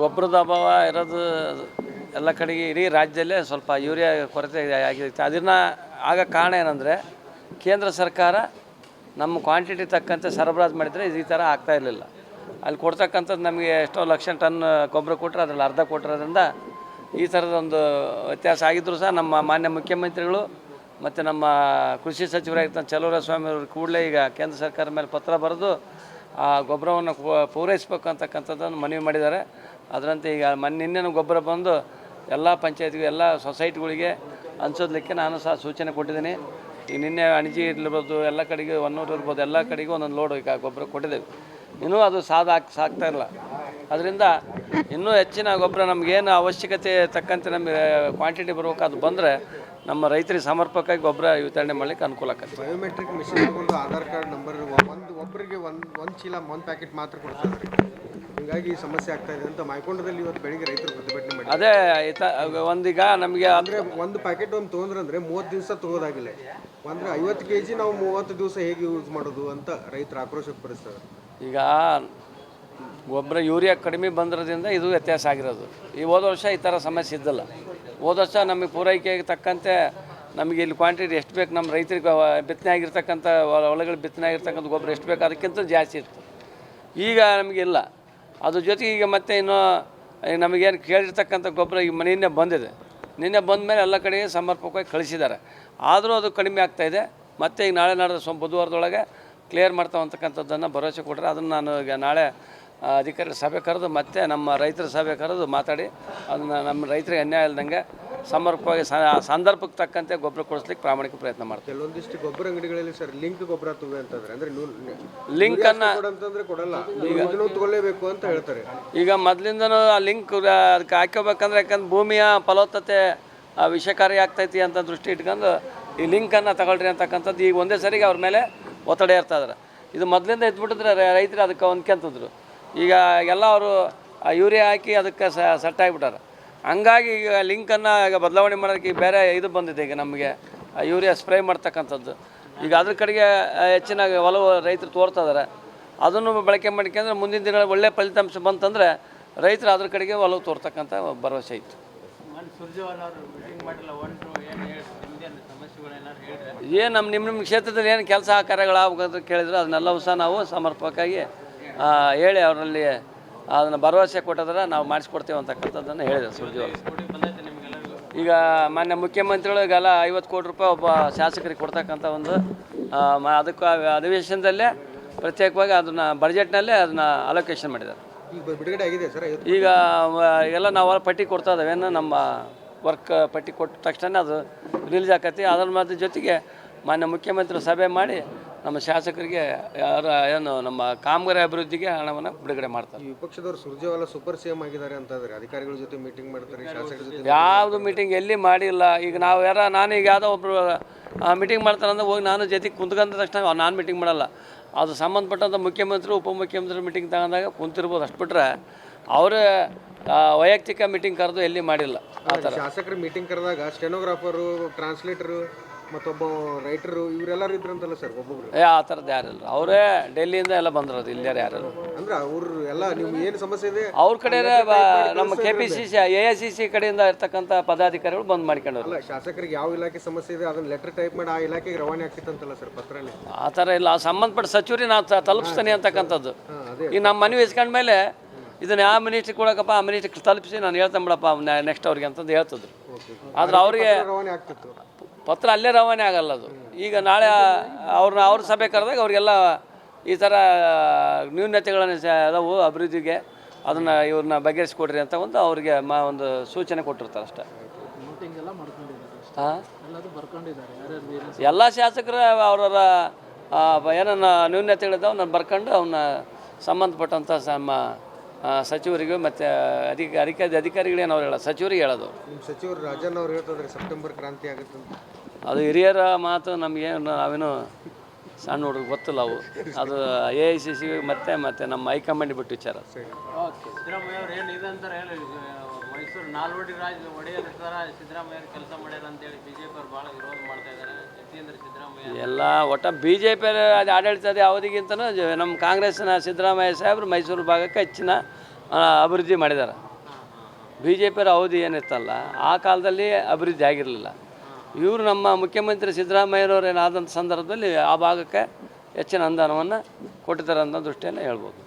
ಗೊಬ್ಬರದ ಅಭಾವ ಇರೋದು ಎಲ್ಲ ಕಡೆಗೆ ಇಡೀ ರಾಜ್ಯದಲ್ಲೇ ಸ್ವಲ್ಪ ಯೂರಿಯಾ ಕೊರತೆ ಆಗಿರುತ್ತೆ ಅದನ್ನು ಆಗ ಕಾರಣ ಏನಂದರೆ, ಕೇಂದ್ರ ಸರ್ಕಾರ ನಮ್ಮ ಕ್ವಾಂಟಿಟಿ ತಕ್ಕಂತೆ ಸರಬರಾಜು ಮಾಡಿದರೆ ಈ ಥರ ಆಗ್ತಾ ಇರಲಿಲ್ಲ. ಅಲ್ಲಿ ಕೊಡ್ತಕ್ಕಂಥದ್ದು ನಮಗೆ ಎಷ್ಟೋ ಲಕ್ಷ ಟನ್ ಗೊಬ್ಬರ ಕೊಟ್ಟರೆ ಅದರಲ್ಲಿ ಅರ್ಧ ಕೊಟ್ಟಿರೋದ್ರಿಂದ ಈ ಥರದೊಂದು ವ್ಯತ್ಯಾಸ ಆಗಿದ್ದರೂ ಸಹ ನಮ್ಮ ಮಾನ್ಯ ಮುಖ್ಯಮಂತ್ರಿಗಳು ಮತ್ತು ನಮ್ಮ ಕೃಷಿ ಸಚಿವರಾಗಿರ್ತಕ್ಕಂಥ ಚಲುವರ ಸ್ವಾಮಿ ಅವರು ಕೂಡಲೇ ಈಗ ಕೇಂದ್ರ ಸರ್ಕಾರ ಮೇಲೆ ಪತ್ರ ಬರೆದು ಆ ಗೊಬ್ಬರವನ್ನು ಪೂರೈಸಬೇಕು ಅಂತಕ್ಕಂಥದ್ದನ್ನು ಮನವಿ ಮಾಡಿದ್ದಾರೆ. ಅದರಂತೆ ಈಗ ಮೊನ್ನೆ ನಿನ್ನೆನೂ ಗೊಬ್ಬರ ಬಂದು ಎಲ್ಲ ಪಂಚಾಯತ್ಗೆ, ಎಲ್ಲ ಸೊಸೈಟಿಗಳಿಗೆ ಹಂಚೋದ್ಲಿಕ್ಕೆ ನಾನು ಸಹ ಸೂಚನೆ ಕೊಟ್ಟಿದ್ದೀನಿ. ಈ ನಿನ್ನೆ ಅಣಜಿ ಇರ್ಬೋದು, ಎಲ್ಲ ಕಡೆಗೆ ಒನ್ನೂರು ಇರ್ಬೋದು, ಎಲ್ಲ ಕಡೆಗೂ ಒಂದೊಂದು ಲೋಡ್ ಈಗ ಗೊಬ್ಬರ ಕೊಟ್ಟಿದ್ದೇವೆ. ಇನ್ನೂ ಅದು ಸಾಧ ಸಾಕ್ತಾ ಇಲ್ಲ ಅದರಿಂದ ಇನ್ನೂ ಹೆಚ್ಚಿನ ಗೊಬ್ಬರ ನಮಗೇನು ಅವಶ್ಯಕತೆ ತಕ್ಕಂತೆ ನಮಗೆ ಕ್ವಾಂಟಿಟಿ ಬರಬೇಕು ಅದು ಬಂದರೆ ನಮ್ಮ ರೈತರಿಗೆ ಸಮರ್ಪಕವಾಗಿ ಗೊಬ್ಬರ ವಿತರಣೆ ಮಾಡಲಿಕ್ಕೆ ಅನುಕೂಲ ಆಗ್ತದೆ ಬಯೋಮೆಟ್ರಿಕ್ ಮಿಷಿನ್ ಒಂದು ಆಧಾರ್ ಕಾರ್ಡ್ ನಂಬರ್ ಒಂದು ಒಬ್ಬರಿಗೆ ಒಂದು ಒಂದು ಚೀಲ ಒಂದು ಪ್ಯಾಕೆಟ್ ಮಾತ್ರ ಕೊಡ್ತಾರೆ ಹೀಗಾಗಿ ಈ ಸಮಸ್ಯೆ ಆಗ್ತಾ ಇದೆ ಅಂತ ಮೈಕೊಂಡದಲ್ಲಿ ಇವತ್ತು ಬೆಳಿಗ್ಗೆ ರೈತರು ಪ್ರತಿಭಟನೆ ಮಾಡಿ ಅದೇ ಒಂದೀಗ ನಮಗೆ ಅಂದರೆ ಅಂದ್ರೆ ಒಂದು ಪ್ಯಾಕೆಟ್ ಒಂದು ತೊಗೊಂಡ್ರಂದ್ರೆ ಮೂವತ್ತು ದಿವಸ ತಗೋದಾಗಿಲ್ಲ. ಅಂದರೆ ಐವತ್ತು ಕೆ ಜಿ ನಾವು ಮೂವತ್ತು ದಿವಸ ಹೇಗೆ ಯೂಸ್ ಮಾಡೋದು ಅಂತ ರೈತರು ಆಕ್ರೋಶ ವ್ಯಕ್ತಪಡಿಸ್ತಾರೆ ಈಗ ಗೊಬ್ಬರ ಯೂರಿಯಾ ಕಡಿಮೆ ಬಂದಿರೋದ್ರಿಂದ ಇದು ವ್ಯತ್ಯಾಸ ಆಗಿರೋದು. ಈ ಹೋದ ವರ್ಷ ಈ ಥರ ಸಮಸ್ಯೆ ಇದ್ದಿಲ್ಲ. ಹೋದ ವರ್ಷ ನಮಗೆ ಪೂರೈಕೆಗೆ ತಕ್ಕಂತೆ ನಮಗೆ ಇಲ್ಲಿ ಕ್ವಾಂಟಿಟಿ ಎಷ್ಟು ಬೇಕು, ನಮ್ಮ ರೈತರಿಗೆ ಬಿತ್ತನೆ ಆಗಿರ್ತಕ್ಕಂಥ ಹೊಲ- ಹೊಲಗಳು ಬಿತ್ತನೆ ಆಗಿರ್ತಕ್ಕಂಥ ಗೊಬ್ಬರ ಎಷ್ಟು ಬೇಕು, ಅದಕ್ಕಿಂತ ಜಾಸ್ತಿ ಇತ್ತು. ಈಗ ನಮಗಿಲ್ಲ ಅದ್ರ ಜೊತೆಗೆ ಈಗ ಮತ್ತೆ ಇನ್ನೂ ನಮಗೇನು ಕೇಳಿರ್ತಕ್ಕಂಥ ಗೊಬ್ಬರ ಈಗ ನಿನ್ನೆ ಬಂದಿದೆ. ನಿನ್ನೆ ಬಂದ ಮೇಲೆ ಎಲ್ಲ ಕಡೆಗೆ ಸಮರ್ಪಕವಾಗಿ ಕಳಿಸಿದ್ದಾರೆ. ಆದರೂ ಅದು ಕಡಿಮೆ ಆಗ್ತಾಯಿದೆ ಮತ್ತೆ ಈಗ ನಾಳೆ ನಾಡಿದ್ರೆ ಸ್ವಲ್ಪ ಬುಧವಾರದೊಳಗೆ ಕ್ಲಿಯರ್ ಮಾಡ್ತಾವಂತಕ್ಕಂಥದ್ದನ್ನು ಭರವಸೆ ಕೊಟ್ಟರೆ ಅದನ್ನು ನಾನು ಈಗ ನಾಳೆ ಆ, ಅಧಿಕಾರಿಗಳ ಸಭೆ ಕರೆದು ಮತ್ತೆ ನಮ್ಮ ರೈತರ ಸಭೆ ಕರೆದು ಮಾತಾಡಿ ಅದನ್ನು ನಮ್ಮ ರೈತರಿಗೆ ಅನ್ಯಾಯ ಇಲ್ಲದಂಗೆ ಸಮರ್ಪಕವಾಗಿ ಸಂದರ್ಭಕ್ಕೆ ತಕ್ಕಂತೆ ಗೊಬ್ಬರ ಕೊಡಿಸ್ಲಿಕ್ಕೆ ಪ್ರಾಮಾಣಿಕ ಪ್ರಯತ್ನ ಮಾಡ್ತೀವಿ. ಕೆಲವೊಂದಿಷ್ಟು ಗೊಬ್ಬರ ಅಂಗಡಿಗಳಲ್ಲಿ ಸರ್ ಲಿಂಕ್ ಗೊಬ್ಬರ ತುವೆ ಅಂತಂದ್ರೆ ಅಂದ್ರೆ ಲಿಂಕನ್ನು ಕೊಡಂತಂದ್ರೆ ಕೊಡಲ್ಲ. ಇದನ್ನು ತಗೊಳ್ಳೇಬೇಕು ಅಂತ ಹೇಳ್ತಾರೆ. ಈಗ ಮೊದಲಿಂದನೂ ಆ ಲಿಂಕ್ ಅದಕ್ಕೆ ಹಾಕೋಬೇಕಂದ್ರೆ ಯಾಕಂದ್ರೆ ಭೂಮಿಯ ಫಲವತ್ತತೆ ವಿಷಕಾರಿ ಆಗ್ತೈತಿ ಅಂತ ದೃಷ್ಟಿ ಇಟ್ಕೊಂಡು ಈ ಲಿಂಕನ್ನು ತಗೊಳ್ರಿ ಅಂತಕ್ಕಂಥದ್ದು ಈಗ ಒಂದೇ ಸರಿಗೆ ಅವ್ರ ಮೇಲೆ ಒತ್ತಡ ಇರ್ತಾ ಇದಾರೆ. ಇದು ಮೊದಲಿಂದ ಇದ್ಬಿಟ್ಟಿದ್ರೆ ರೈತರು ಅದಕ್ಕೆ ಹೊಂದ್ಕೊಂತಿದ್ರು ಈಗ ಎಲ್ಲ ಅವರು ಯೂರಿಯಾ ಹಾಕಿ ಅದಕ್ಕೆ ಸೆಟ್ ಆಗಿಬಿಟ್ಟಾರೆ ಹಂಗಾಗಿ ಈಗ ಲಿಂಕನ್ನು ಈಗ ಬದಲಾವಣೆ ಮಾಡೋದಕ್ಕೆ ಬೇರೆ ಇದು ಬಂದಿದೆ ಈಗ ನಮಗೆ ಆ ಯೂರಿಯಾ ಸ್ಪ್ರೇ ಮಾಡ್ತಕ್ಕಂಥದ್ದು. ಈಗ ಅದ್ರ ಕಡೆಗೆ ಹೆಚ್ಚಿನ ಒಲವು ರೈತರು ತೋರ್ತಾ ಇದ್ದಾರೆ ಅದನ್ನು ಬಳಕೆ ಮಾಡ್ಕೊಂಡ್ರೆ ಮುಂದಿನ ದಿನಗಳಲ್ಲಿ ಒಳ್ಳೆ ಫಲಿತಾಂಶ ಬಂತಂದರೆ ರೈತರು ಅದ್ರ ಕಡೆಗೆ ಒಲವು ತೋರ್ತಕ್ಕಂಥ ಭರವಸೆ ಇತ್ತು. ಏನು ನಮ್ಮ ನಿಮ್ಮ ನಿಮ್ಮ ಕ್ಷೇತ್ರದಲ್ಲಿ ಏನು ಕೆಲಸ ಕಾರ್ಯಗಳಾಗಬೇಕಂತ ಕೇಳಿದ್ರು ಅದನ್ನೆಲ್ಲವೂ ಸಹ ನಾವು ಸಮರ್ಪಕವಾಗಿ ಹೇಳಿ ಅವರಲ್ಲಿ ಅದನ್ನು ಭರವಸೆ ಕೊಟ್ಟಿದ್ರೆ ನಾವು ಮಾಡಿಸ್ಕೊಡ್ತೇವೆ ಅಂತಕ್ಕಂಥದ್ದನ್ನು ಹೇಳಿದೆ ಸುರ್ಜೇವಾಲ ಈಗ ಮಾನ್ಯ ಮುಖ್ಯಮಂತ್ರಿಗಳಿಗೆಲ್ಲ ಐವತ್ತು ಕೋಟಿ ರೂಪಾಯಿ ಒಬ್ಬ ಶಾಸಕರಿಗೆ ಕೊಡ್ತಕ್ಕಂಥ ಒಂದು ಅದಕ್ಕೆ ಅಧಿವೇಶನದಲ್ಲೇ ಪ್ರತ್ಯೇಕವಾಗಿ ಅದನ್ನು ಬಜೆಟ್ನಲ್ಲೇ ಅದನ್ನು ಅಲೋಕೇಶನ್ ಮಾಡಿದ್ದಾರೆ. ಈಗ ಎಲ್ಲ ನಾವು ಪಟ್ಟಿ ಕೊಡ್ತಾ ಇದ್ದಾವೆ. ನಮ್ಮ ವರ್ಕ್ ಪಟ್ಟಿ ಕೊಟ್ಟ ತಕ್ಷಣ ಅದು ರಿಲೀಸ್ ಆಕತಿ. ಅದ್ರ ಮತ್ತೆ ಜೊತೆಗೆ ಮಾನ್ಯ ಮುಖ್ಯಮಂತ್ರಿ ಸಭೆ ಮಾಡಿ ನಮ್ಮ ಶಾಸಕರಿಗೆ ಯಾರು ಏನು ನಮ್ಮ ಕಾಮಗಾರಿ ಅಭಿವೃದ್ಧಿಗೆ ಹಣವನ್ನು ಬಿಡುಗಡೆ ಮಾಡ್ತಾರೆ. ಈ ವಿಪಕ್ಷದವರು ಸುರ್ಜೇವಾಲ ಸೂಪರ್ ಸಿಎಂ ಆಗಿದ್ದಾರೆ ಅಂತಂದ್ರೆ ಅಧಿಕಾರಿಗಳ ಜೊತೆ ಮೀಟಿಂಗ್ ಮಾಡ್ತಾರೆ ಶಾಸಕರ ಜೊತೆ ಯಾವುದು ಮೀಟಿಂಗ್ ಎಲ್ಲಿ ಮಾಡಿಲ್ಲ. ಈಗ ನಾವು ಯಾರ ನಾನು ಈಗ ಯಾವುದೋ ಒಬ್ಬರು ಮೀಟಿಂಗ್ ಮಾಡ್ತಾರಂದ್ರೆ ಹೋಗಿ ನಾನು ಜೊತೆಗೆ ಕುಂತ್ಕೊಂಡ ತಕ್ಷಣ ನಾನು ಮೀಟಿಂಗ್ ಮಾಡಲ್ಲ. ಅದು ಸಂಬಂಧಪಟ್ಟಂಥ ಮುಖ್ಯಮಂತ್ರಿ ಉಪಮುಖ್ಯಮಂತ್ರಿ ಮೀಟಿಂಗ್ ತಗೊಂಡಾಗ ಕುಂತಿರ್ಬೋದು. ಅಷ್ಟು ಬಿಟ್ರೆ ಅವರೇ ವೈಯಕ್ತಿಕ ಮೀಟಿಂಗ್ ಕರೆದು ಎಲ್ಲಿ ಮಾಡಿಲ್ಲ. ಆ ಥರ. ಶಾಸಕರು ಮೀಟಿಂಗ್ ಕರೆದಾಗ ಸ್ಟೆನೋಗ್ರಾಫರು ಟ್ರಾನ್ಸ್ಲೇಟರು ಮತ್ತೊಬ್ಬ ರೈಟರು ಇವರೆಲ್ಲರೂ ಇದ್ರಂತಲ್ಲ ಸರ್ ಒಬ್ಬೊಬ್ರು? ಏ ಆ ಥರದ್ದು ಯಾರಿಲ್ಲ. ಅವರೇ ಡೆಲ್ಲಿಯಿಂದ ಎಲ್ಲ ಬಂದಿರೋದು ಇಲ್ಲಾರು ಯಾರು ಅಂದ್ರೆ ಅವ್ರು ಎಲ್ಲ ನಿಮ್ಗೆ ಏನು ಸಮಸ್ಯೆ ಇದೆ? ಅವ್ರ ಕಡೆ ನಮ್ಮ K P C C A I C C ಕಡೆಯಿಂದ ಇರ್ತಕ್ಕಂಥ ಪದಾಧಿಕಾರಿಗಳು ಬಂದ್ ಮಾಡ್ಕೊಂಡವ್ರು ಅಲ್ಲ ಶಾಸಕರಿಗೆ ಯಾವ ಇಲಾಖೆ ಸಮಸ್ಯೆ ಇದೆ ಅದನ್ನ ಲೆಟರ್ ಟೈಪ್ ಮಾಡಿ ಆ ಇಲಾಖೆಗೆ ರವಾನೆ ಆಗ್ತಿತ್ತಂತಲ್ಲ ಸರ್ ಪತ್ರನೇ? ಆ ಥರ ಇಲ್ಲ ಆ ಸಂಬಂಧಪಟ್ಟ ಸಚಿವರಿಗೆ ನಾನು ತ- ತಲುಪಿಸ್ತೀನಿ ಅಂತಕ್ಕಂಥದ್ದು. ಈಗ ನಮ್ಮ ಮನವಿ ಇಸ್ಕೊಂಡ್ಮೇಲೆ ಇದನ್ನ ಯಾವ ಮಿನಿಸ್ಟ್ರಿಗೆ ಕೊಡಕಪ್ಪ ಆ ಮಿನಿಸ್ಟ್ರಿಗೆ ತಲುಪಿಸಿ ನಾನು ಹೇಳ್ತೇನೆ ಬಿಡಪ್ಪ ನೆಕ್ಸ್ಟ್ ಅವ್ರಿಗೆ ಅಂತಂದು ಹೇಳ್ತಿದ್ರು. ಆದ್ರೆ ಅವ್ರಿಗೆ ರವಾನೆ ಆಗ್ತಿತ್ತು. ಪತ್ರ ಅಲ್ಲೇ ರವಾನೆ ಆಗಲ್ಲ ಅದು. ಈಗ ನಾಳೆ ಅವ್ರನ್ನ ಅವ್ರ ಸಭೆ ಕರೆದಾಗ ಅವ್ರಿಗೆಲ್ಲ ಈ ಥರ ನ್ಯೂನತೆಗಳನ್ನು ಅದಾವು ಅಭಿವೃದ್ಧಿಗೆ. ಅದನ್ನು ಇವ್ರನ್ನ ಬಗೆಹರಿಸ್ಕೊಡ್ರಿ ಅಂತ ಒಂದು ಅವ್ರಿಗೆ ಮಾ, ಒಂದು ಸೂಚನೆ ಕೊಟ್ಟಿರ್ತಾರೆ ಅಷ್ಟೇ. ಹಾಂ ಎಲ್ಲ ಶಾಸಕರು ಅವರವರ ಏನನ್ನ ನ್ಯೂನತೆಗಳಿದ್ದಾವೆ ನಾನು ಬರ್ಕೊಂಡು ಅವನ್ನ ಸಂಬಂಧಪಟ್ಟಂಥ ನಮ್ಮ ಸಚಿವರಿಗೂ ಮತ್ತು ಅಧಿಕ ಅಧಿಕಾರಿ ಅಧಿಕಾರಿಗಳೇನು ಅವ್ರು ಹೇಳೋದು ಸಚಿವರಿಗೆ ಹೇಳೋದು. ನಿಮ್ಮ ಸಚಿವರು ರಾಜನ್ ಅವ್ರು ಹೇಳ್ತಿದ್ರೆ ಸೆಪ್ಟೆಂಬರ್ ಕ್ರಾಂತಿ ಆಗುತ್ತೆ ಅದು ಹಿರಿಯರ ಮಾತು ನಮಗೇನು ನಾವೇನು ಸಣ್ಣ ಹುಡುಗ ಗೊತ್ತಿಲ್ಲ ಅವು. ಅದು ಎ ಐ ಸಿ ಸಿ ಮತ್ತೆ ಮತ್ತೆ ನಮ್ಮ ಹೈಕಮಾಂಡ್ ಬಿಟ್ಟು ವಿಚಾರ. ಎಲ್ಲ ಒಟ್ಟ ಬಿ ಜೆ ಪಿ ಅದು ಆಡಳಿತದ ಅವಧಿಗಿಂತನೂ ನಮ್ಮ ಕಾಂಗ್ರೆಸ್ನ ಸಿದ್ದರಾಮಯ್ಯ ಸಾಹೇಬರು ಮೈಸೂರು ಭಾಗಕ್ಕೆ ಹೆಚ್ಚಿನ ಅಭಿವೃದ್ಧಿ ಮಾಡಿದ್ದಾರೆ ಬಿ ಜೆ ಪಿಯರ ಅವಧಿ ಏನಿತ್ತಲ್ಲ ಆ ಕಾಲದಲ್ಲಿ ಅಭಿವೃದ್ಧಿ ಆಗಿರಲಿಲ್ಲ. ಇವರು ನಮ್ಮ ಮುಖ್ಯಮಂತ್ರಿ ಸಿದ್ದರಾಮಯ್ಯನವ್ರು ಏನಾದಂಥ ಸಂದರ್ಭದಲ್ಲಿ ಆ ಭಾಗಕ್ಕೆ ಹೆಚ್ಚಿನ ಅನುದಾನವನ್ನು ಕೊಟ್ಟಿದ್ದಾರೆ ಅನ್ನೋ ದೃಷ್ಟಿಯನ್ನು ಹೇಳ್ಬೋದು.